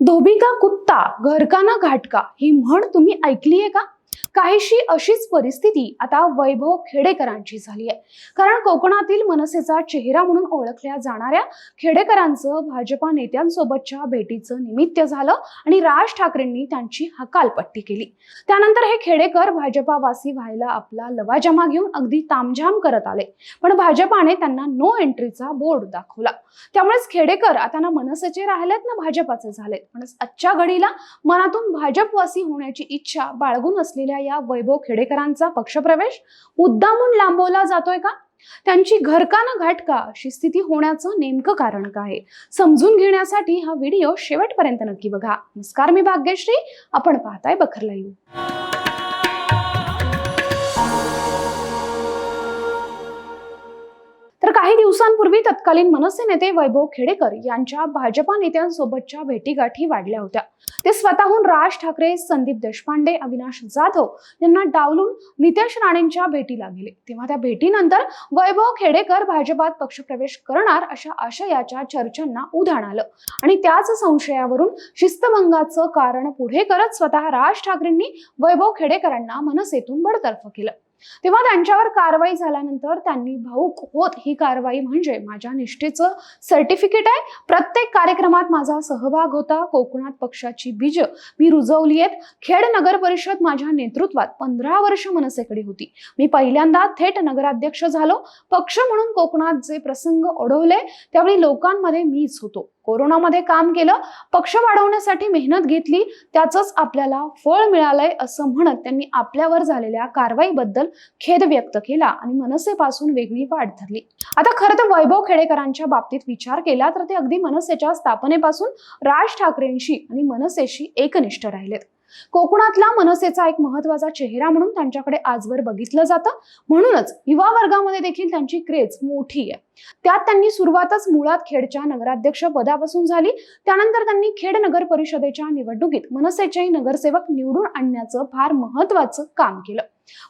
धोबी का कुत्ता घरकाना घाटका ही म्हण तुम्ही ऐकली आहे का? काहीशी अशीच परिस्थिती आता वैभव खेडेकरांची झाली आहे कारण कोकणातील मनसेचा चेहरा म्हणून ओळखल्या जाणाऱ्या खेडेकरांचं भाजपा नेत्यांसोबतच्या भेटीचं निमित्त झालं आणि राज ठाकरेंनी त्यांची हकालपट्टी केली. त्यानंतर हे खेडेकर भाजपावासी व्हायला आपला लवाजमा घेऊन अगदी तामझाम करत आले. पण भाजपाने त्यांना नो एंट्रीचा बोर्ड दाखवला. त्यामुळेच खेडेकर आता ना मनसेचे राहिलेत ना भाजपाचे झालेत. पण आजच्या घडीला मनातून भाजपवासी होण्याची इच्छा बाळगून असलेल्या या वैभव खेडेकरांचा पक्षप्रवेश? मुद्दामून लांबवला जातोय का? त्यांची घरका ना घाटका अशी स्थिती होण्याचं नेमकं कारण काय आहे? समजून घेण्यासाठी हा व्हिडिओ शेवटपर्यंत नक्की बघा. नमस्कार मी भाग्यश्री. आपण पाहताय बखरला येऊ काही दिवसांपूर्वी तत्कालीन मनसे नेते वैभव खेडेकर यांच्या भाजपा नेत्यांसोबतच्या भेटीगाठी वाढल्या होत्या. ते स्वतःहून राज ठाकरे संदीप देशपांडे अविनाश जाधव यांना डावलून नितेश राणेंच्या भेटीला गेले. तेव्हा त्या भेटीनंतर वैभव खेडेकर भाजपात पक्षप्रवेश करणार अशा आशयाच्या चर्चांना उधाण आलं. आणि त्याच संशयावरून शिस्तभंगाचं कारण पुढे करत स्वतः राज ठाकरेंनी वैभव खेडेकरांना मनसेतून बडतर्फ केलं. तेव्हा त्यांच्यावर कारवाई झाल्यानंतर त्यांनी भाऊक होत ही कारवाई म्हणजे माझ्या निष्ठेचं सर्टिफिकेट आहे. प्रत्येक कार्यक्रमात माझा सहभाग होता. कोकणात पक्षाची बीज मी रुजवली आहेत. खेड नगर परिषद माझ्या नेतृत्वात पंधरा वर्ष मनसेकडे होती. मी पहिल्यांदा थेट नगराध्यक्ष झालो. पक्ष म्हणून कोकणात जे प्रसंग ओढवले त्यावेळी लोकांमध्ये मीच होतो. कोरोनामध्ये काम केलं. पक्ष वाढवण्यासाठी मेहनत घेतली. त्याचंच आपल्याला फळ मिळालंय असं म्हणत त्यांनी आपल्यावर झालेल्या कारवाईबद्दल खेद व्यक्त केला आणि मनसेपासून वेगळी वाट धरली. आता खरं तर वैभव खेडेकरांच्या बाबतीत विचार केला तर ते अगदी मनसेच्या स्थापनेपासून राज ठाकरेंशी आणि मनसेशी एकनिष्ठ राहिलेत. कोकणातला मनसेचा एक महत्त्वाचा चेहरा म्हणून त्यांच्याकडे आजवर बघितलं जातं. म्हणूनच युवा वर्गामध्ये देखील त्यांची क्रेज मोठी आहे. त्यात त्यांनी सुरुवातच मुळात खेडच्या नगराध्यक्ष पदापासून झाली. त्यानंतर त्यांनी खेड नगर परिषदेच्या निवडणुकीत मनसेचे नगरसेवक निवडून आणण्याचं फार महत्वाचं काम केलं.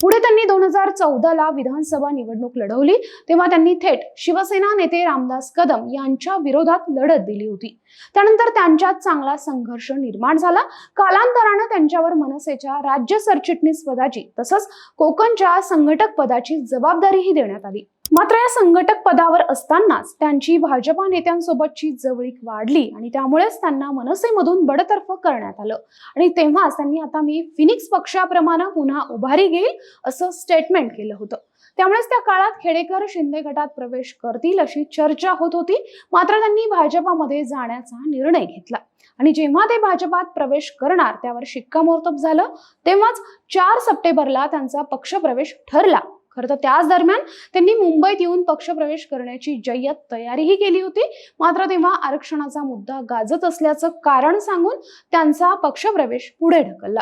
पुढे त्यांनी दोन हजार चौदाला विधानसभा निवडणूक लढवली. तेव्हा त्यांनी थेट शिवसेना नेते रामदास कदम यांच्या विरोधात लढत दिली होती. त्यानंतर त्यांच्यात चांगला संघर्ष निर्माण झाला. कालांतरानं त्यांच्यावर मनसेच्या राज्य सरचिटणीस पदाची तसंच कोकणच्या संघटक पदाची जबाबदारीही देण्यात आली. मात्र या संघटक पदावर असतानाच त्यांची भाजपा नेत्यांसोबतची जवळीक वाढली आणि त्यामुळेच त्यांना मनसेमधून बडतर्फ करण्यात आलं. आणि तेव्हाच त्यांनी आता मी फिनिक्स पक्षाप्रमाणे पुन्हा उभारी घेईल असं स्टेटमेंट केलं होतं. त्यामुळेच त्या काळात खेडेकर शिंदे गटात प्रवेश करतील अशी चर्चा होत होती. मात्र त्यांनी भाजपामध्ये जाण्याचा निर्णय घेतला. आणि जेव्हा ते भाजपात प्रवेश करणार त्यावर शिक्कामोर्तब झालं. तेव्हाच चार सप्टेंबरला त्यांचा पक्षप्रवेश ठरला. खरं तर त्याच दरम्यान त्यांनी मुंबईत येऊन पक्षप्रवेश करण्याची जय्यत तयारीही केली होती. मात्र तेव्हा आरक्षणाचा मुद्दा गाजत असल्याचं कारण सांगून त्यांचा पक्षप्रवेश पुढे ढकलला.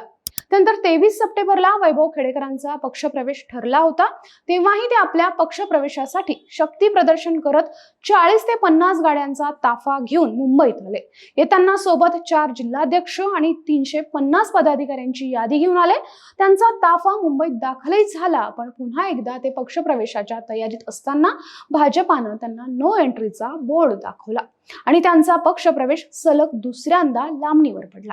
त्यानंतर तेवीस सप्टेंबरला वैभव खेडेकरांचा पक्षप्रवेश ठरला होता. तेव्हाही ते आपल्या पक्षप्रवेशासाठी शक्ती प्रदर्शन करत चाळीस ते पन्नास गाड्यांचा ताफा घेऊन मुंबईत आले. येताना सोबत चार जिल्हाध्यक्ष आणि तीनशे पन्नास पदाधिकाऱ्यांची यादी घेऊन आले. त्यांचा ताफा मुंबईत दाखलही झाला. पण पुन्हा एकदा ते पक्षप्रवेशाच्या तयारीत असताना भाजपानं त्यांना नो एंट्रीचा बोर्ड दाखवला आणि त्यांचा पक्षप्रवेश सलग दुसऱ्यांदा लांबणीवर पडला.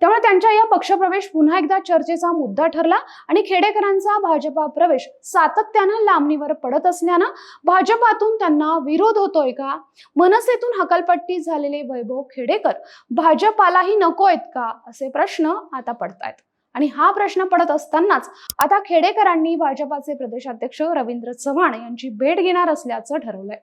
त्यामुळे त्यांच्या या पक्षप्रवेश पुन्हा एकदा चर्चेचा मुद्दा ठरला आणि खेडेकरांचा भाजपा प्रवेश सातत्यानं लांबणीवर पडत असल्यानं भाजपातून त्यांना विरोध होतोय का? मनसेतून हकालपट्टी झालेले वैभव खेडेकर भाजपालाही नको आहेत का? असे प्रश्न आता पडतायत. आणि हा प्रश्न पडत असतानाच आता खेडेकरांनी भाजपाचे प्रदेशाध्यक्ष रवींद्र चव्हाण यांची भेट घेणार असल्याचं ठरवलंय.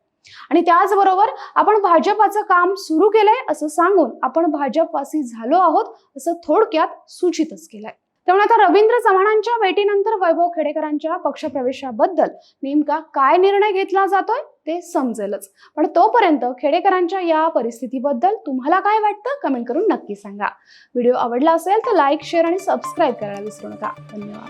आणि त्याचबरोबर आपण भाजपाचं काम सुरू केलंय असं सांगून आपण भाजपवासी झालो आहोत असं थोडक्यात सूचितच केलंय. त्यामुळे आता रवींद्र चव्हाणांच्या भेटीनंतर वैभव खेडेकरांच्या पक्षप्रवेशाबद्दल नेमका काय निर्णय घेतला जातोय ते समजेलच. पण तोपर्यंत खेडेकरांच्या या परिस्थितीबद्दल तुम्हाला काय वाटतं कमेंट करून नक्की सांगा. व्हिडिओ आवडला असेल तर लाईक शेअर आणि सबस्क्राईब करायला विसरू नका. धन्यवाद.